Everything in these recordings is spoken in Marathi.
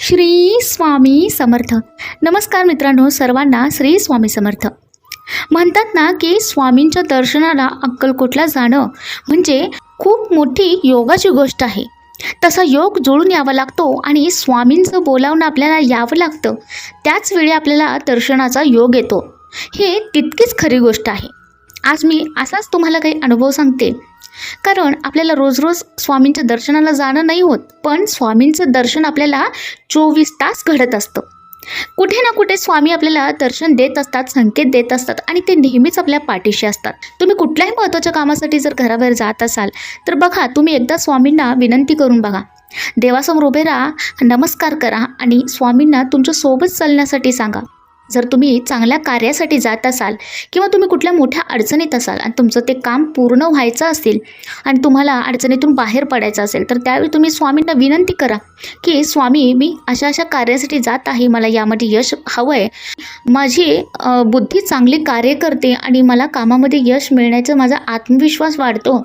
श्री स्वामी समर्थ. नमस्कार मित्रांनो सर्वांना श्री स्वामी समर्थ. म्हणतात ना की स्वामींच्या दर्शनाला अक्कलकोटला जाणं म्हणजे खूप मोठी योगाची गोष्ट आहे. तसा योग जुळून यावा लागतो आणि स्वामींचं बोलावणं आपल्याला यावं लागतं. त्याच वेळी आपल्याला दर्शनाचा योग येतो. हे तितकीच खरी गोष्ट आहे. आज मी असाच तुम्हाला काही अनुभव सांगते. कारण आपल्याला रोज रोज स्वामींच्या दर्शनाला जाणं नाही होत पण स्वामींचं दर्शन आपल्याला चोवीस तास घडत असतं. कुठे ना कुठे स्वामी आपल्याला दर्शन देत असतात संकेत देत असतात आणि ते नेहमीच आपल्या पाठीशी असतात. तुम्ही कुठल्याही महत्त्वाच्या कामासाठी जर घराबाहेर जात असाल तर बघा तुम्ही एकदा स्वामींना विनंती करून बघा. देवासमोर उभे राहा नमस्कार करा आणि स्वामींना तुमच्यासोबत चालण्यासाठी सांगा. जर तुम्ही चांगल्या कार्यासाठी जात असाल किंवा तुम्ही कुठल्या मोठ्या अडचणीत असाल आणि तुमचं ते काम पूर्ण व्हायचं असेल आणि तुम्हाला अडचणीतून बाहेर पडायचं असेल तर त्यावेळी तुम्ही स्वामींना विनंती करा की स्वामी मी अशा अशा कार्यासाठी जात आहे मला यामध्ये यश हवं आहे माझी बुद्धी चांगली कार्य करते आणि मला कामामध्ये यश मिळण्याचा माझा आत्मविश्वास वाढतो.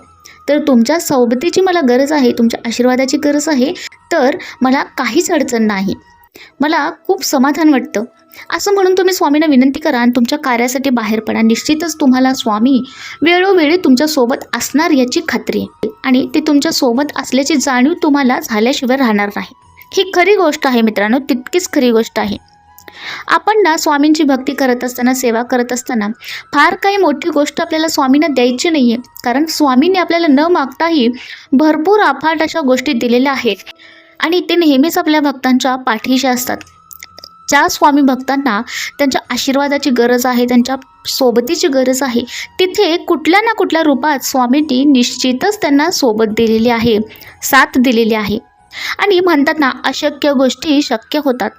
तर तुमच्या सोबतीची मला गरज आहे तुमच्या आशीर्वादाची गरज आहे तर मला काहीच अडचण नाही. मला खूप समाधान वाटतं. असं म्हणून तुम्ही स्वामींना विनंती करा आणि तुमच्या कार्यासाठी बाहेर पडा. निश्चितच तुम्हाला स्वामी वेळोवेळी तुमच्यासोबत असणार याची खात्री आहे. आणि ते तुमच्यासोबत असल्याची जाणीव तुम्हाला झाल्याशिवाय राहणार नाही. ही खरी गोष्ट आहे मित्रांनो तितकीच खरी गोष्ट आहे. आपण ना स्वामींची भक्ती करत असताना सेवा करत असताना फार काही मोठी गोष्ट आपल्याला स्वामींना द्यायची नाही आहे कारण स्वामींनी आपल्याला न मागताही भरपूर अफाट अशा गोष्टी दिलेल्या आहेत. आणि ते नेहमीच आपल्या भक्तांच्या पाठीशी असतात. ज्या स्वामी भक्तांना त्यांच्या आशीर्वादाची गरज आहे त्यांच्या सोबतीची गरज आहे तिथे कुठल्या ना कुठल्या रूपात स्वामींनी निश्चितच त्यांना सोबत दिलेली आहे साथ दिलेली आहे. आणि म्हणतात ना अशक्य गोष्टी शक्य होतात.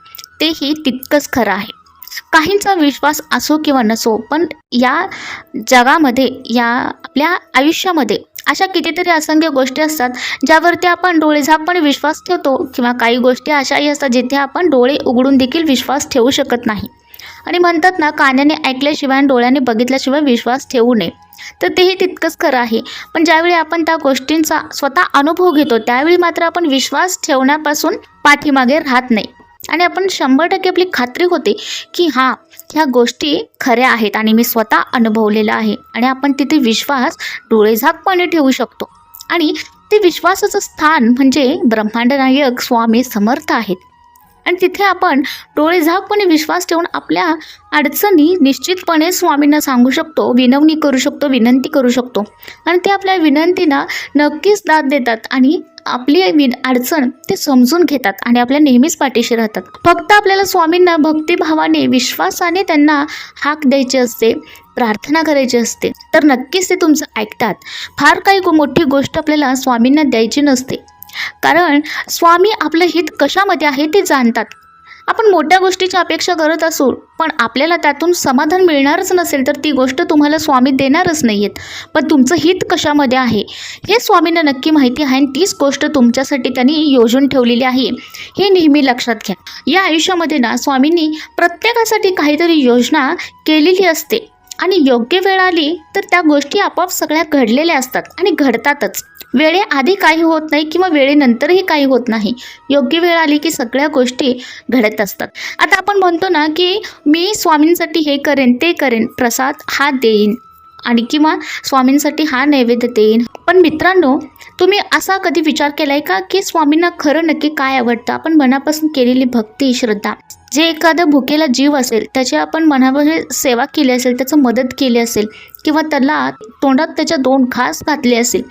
तेही तितकंच खरं आहे. काहींचा विश्वास असो किंवा नसो पण या जगामध्ये या आपल्या आयुष्यामध्ये अशा कितीतरी असंख्य गोष्टी असतात ज्यावरती आपण डोळे झापण विश्वास ठेवतो किंवा काही गोष्टी अशाही असतात जिथे आपण डोळे उघडून देखील विश्वास ठेवू शकत नाही. आणि म्हणतात ना कानाने ऐकल्याशिवाय आणि डोळ्याने बघितल्याशिवाय विश्वास ठेवू नये. तर तेही तितकंच खरं आहे. पण ज्यावेळी आपण त्या गोष्टींचा स्वतः अनुभव घेतो त्यावेळी मात्र आपण विश्वास ठेवण्यापासून पाठीमागे राहत नाही. आणि आपण शंभर टक्के आपली खात्री होते की हां ह्या गोष्टी खऱ्या आहेत आणि मी स्वतः अनुभवलेलं आहे. आणि आपण तिथे विश्वास डोळेझाकपणे ठेवू शकतो. आणि ते विश्वासाचं स्थान म्हणजे ब्रह्मांडनायक स्वामी समर्थ आहेत. आणि तिथे आपण डोळेझाकपणे विश्वास ठेवून आपल्या अडचणी निश्चितपणे स्वामींना सांगू शकतो विनवणी करू शकतो विनंती करू शकतो. आणि ते आपल्या विनंतीना नक्कीच दाद देतात आणि आपली विन अडचण ते समजून घेतात आणि आपल्या नेहमीच पाठीशी राहतात. फक्त आपल्याला स्वामींना भक्तिभावाने विश्वासाने त्यांना हाक द्यायची असते प्रार्थना करायची असते तर नक्कीच ते तुमचं ऐकतात. फार काही मोठी गोष्ट आपल्याला स्वामींना द्यायची नसते. कारण स्वामी आपलं हित कशामध्ये आहे ते जाणतात. आपण मोठ्या गोष्टीची अपेक्षा करत असू पण आपल्याला त्यातून समाधान मिळणारच नसेल तर ती गोष्ट तुम्हाला स्वामी देणारच नाही आहेत पण तुमचं हित कशामध्ये आहे? हे स्वामींना नक्की माहिती आहे आणि तीच गोष्ट तुमच्यासाठी त्यांनी योजून ठेवलेली आहे. हे नेहमी लक्षात घ्या. या आयुष्यामध्ये ना स्वामींनी प्रत्येकासाठी काहीतरी योजना केलेली असते. आणि योग्य वेळ आली तर त्या गोष्टी आपोआप सगळ्या घडलेल्या असतात आणि घडतातच. वेळेआधी काही होत नाही किंवा वेळेनंतरही काही होत नाही. योग्य वेळ आली की सगळ्या गोष्टी घडत असतात. आता आपण म्हणतो ना की मी स्वामींसाठी हे करेन ते करेन प्रसाद हा देईन. आणि किंवा स्वामींसाठी हा नैवेद्य देईन. पण मित्रांनो तुम्ही असा कधी विचार केला आहे का की स्वामींना खरं नक्की काय आवडतं? आपण मनापासून केलेली भक्ती श्रद्धा. जे एखादं भुकेला जीव असेल त्याची आपण मनामध्ये सेवा केली असेल त्याचं मदत केली असेल किंवा त्याला तोंडात त्याच्या दोन घास घातले असेल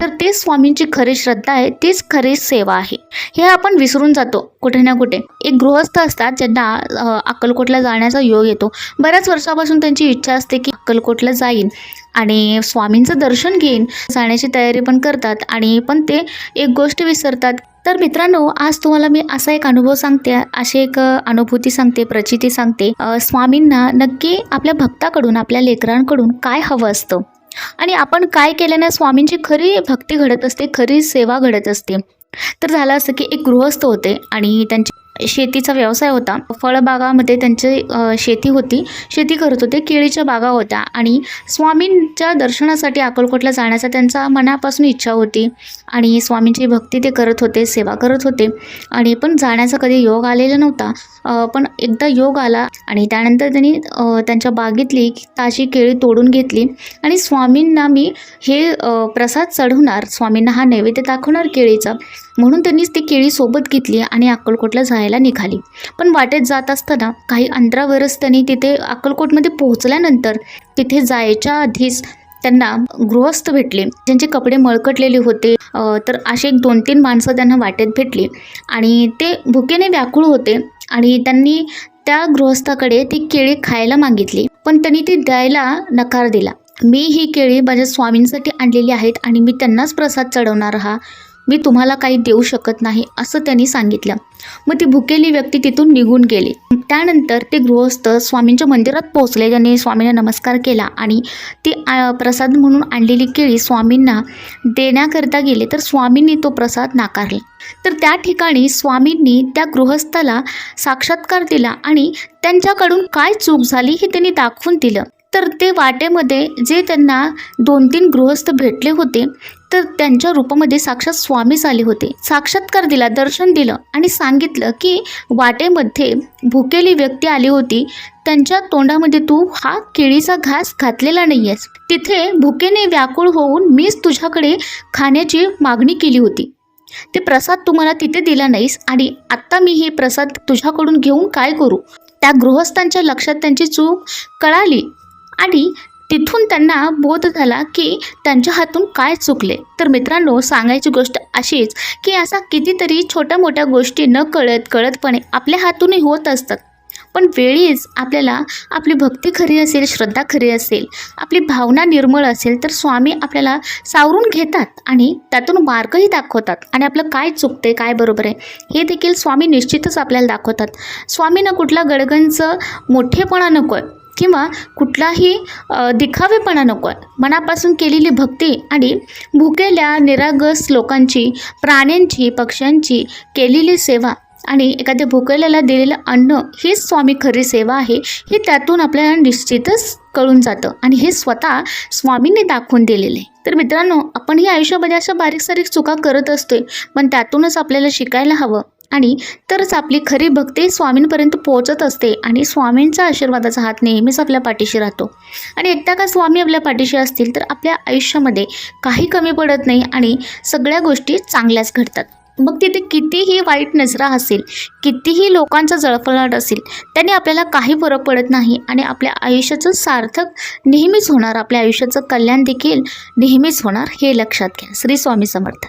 तर तेच स्वामींची खरी श्रद्धा आहे तीच खरी सेवा आहे. हे आपण विसरून जातो कुठे ना कुठे. एक गृहस्थ असतात ज्यांना अक्कलकोटला जाण्याचा योग येतो. बऱ्याच वर्षापासून त्यांची इच्छा असते की अक्कलकोटला जाईन आणि स्वामींचं दर्शन घेईन. जाण्याची तयारी पण करतात आणि पण ते एक गोष्ट विसरतात तर मित्रांनो आज तुम्हाला मी असा एक अनुभव सांगते अशी एक अनुभूती सांगते प्रचिती सांगते. स्वामींना नक्की आपल्या भक्ताकडून आपल्या लेकरांकडून काय हवं असतं? आणि आपण काय केल्याने स्वामींची खरी भक्ती घडत असते खरी सेवा घडत असते? तर झालं असं की एक गृहस्थ होते आणि त्यांची शेतीचा व्यवसाय होता. फळबागामध्ये त्यांची शेती होती. शेती करत होते. केळीच्या बागा होत्या. आणि स्वामींच्या दर्शनासाठी अकोलकोटला जाण्याचा त्यांचा मनापासून इच्छा होती. आणि स्वामींची भक्ती ते करत होते सेवा करत होते. आणि पण जाण्याचा कधी योग आलेला नव्हता. पण एकदा योग आला आणि त्यानंतर त्यांनी त्यांच्या बागेतली ताजी केळी तोडून घेतली. आणि स्वामींना मी हे प्रसाद चढवणार स्वामींना हा नैवेद्य दाखवणार केळीचा. म्हणून त्यांनीच ती केळी सोबत घेतली आणि अक्कलकोटला जायला निघाली. पण वाटेत जात असताना काही अंतरावरच त्यांनी तिथे अक्कलकोटमध्ये पोहोचल्यानंतर तिथे जायच्या आधीच त्यांना गृहस्थ भेटले. ज्यांचे कपडे मळकटलेले होते तर असे एक दोन तीन माणसं त्यांना वाटेत भेटली. आणि ते भुकेने व्याकुळ होते आणि त्यांनी त्या गृहस्थाकडे ती केळी खायला मागितली. पण त्यांनी ती द्यायला नकार दिला. मी ही केळी माझ्या स्वामींसाठी आणलेली आहेत आणि मी त्यांनाच प्रसाद चढवणार हा मी तुम्हाला काही देऊ शकत नाही असं त्यांनी सांगितलं. मग ती भुकेली व्यक्ती तिथून निघून गेली. त्यानंतर ते गृहस्थ स्वामींच्या मंदिरात पोहोचले. ज्यांनी स्वामींना नमस्कार केला आणि ती प्रसाद म्हणून आणलेली केळी स्वामींना देण्याकरता गेले. तर स्वामींनी तो प्रसाद नाकारला. तर त्या ठिकाणी स्वामींनी त्या गृहस्थाला साक्षात्कार दिला आणि त्यांच्याकडून काय चूक झाली हे त्यांनी दाखवून दिलं. तर ते वाटेमध्ये जे त्यांना दोन तीन गृहस्थ भेटले होते तर त्यांच्या रूपामध्ये साक्षात स्वामीच आले होते. साक्षात्कार दिला दर्शन दिलं आणि सांगितलं की वाटेमध्ये भुकेली व्यक्ती आली होती. त्यांच्या तोंडामध्ये तू हा केळीचा घास घातलेला नाही आहेस तिथे भुकेने व्याकुळ होऊन मीच तुझ्याकडे खाण्याची मागणी केली होती. ते प्रसाद तुम्हाला तिथे दिला नाहीस आणि आत्ता मी हे प्रसाद तुझ्याकडून घेऊन काय करू? त्या गृहस्थांच्या लक्षात त्यांची चूक कळाली. आणि तिथून त्यांना बोध झाला की त्यांच्या हातून काय चुकले. तर मित्रांनो सांगायची गोष्ट अशीच की असा कितीतरी छोट्या मोठ्या गोष्टी न कळत कळतपणे आपल्या हातूनही होत असतात. पण वेळीच आपल्याला आपली भक्ती खरी असेल श्रद्धा खरी असेल आपली भावना निर्मळ असेल तर स्वामी आपल्याला सावरून घेतात आणि त्यातून मार्गही दाखवतात. आणि आपलं काय चुकते काय बरोबर आहे हे देखील स्वामी निश्चितच आपल्याला दाखवतात. स्वामीनं कुठला गडगंचं मोठेपणा नको आहे किंवा कुठलाही दिखावेपणा नको आहे मनापासून केलेली भक्ती आणि भुकेल्या निरागस लोकांची प्राण्यांची पक्ष्यांची केलेली सेवा आणि एखाद्या भुकेल्याला दिलेलं अन्न हीच स्वामी खरी सेवा आहे हे त्यातून आपल्याला निश्चितच कळून जातं आणि हे स्वतः स्वामींनी दाखवून दिलेले आहे. तर मित्रांनो आपण ही आयुष्यामध्ये अशा बारीक सारीक चुका करत असतोय पण त्यातूनच आपल्याला शिकायला हवं आणि तरच आपली खरी भक्ती स्वामींपर्यंत पोहोचत असते आणि स्वामींचा आशीर्वादाचा हात नेहमीच आपल्या पाठीशी राहतो. आणि एकदा का स्वामी आपल्या पाठीशी असतील तर आपल्या आयुष्यामध्ये काही कमी पडत नाही आणि सगळ्या गोष्टी चांगल्याच घडतात. मग तिथे कितीही वाईट नजरा असेल कितीही लोकांचा जळफळाट असेल त्याने आपल्याला काही फरक पडत नाही आणि आपल्या आयुष्याचं सार्थक नेहमीच होणार आपल्या आयुष्याचं कल्याण देखील नेहमीच होणार हे लक्षात घ्या. श्री स्वामी समर्थ.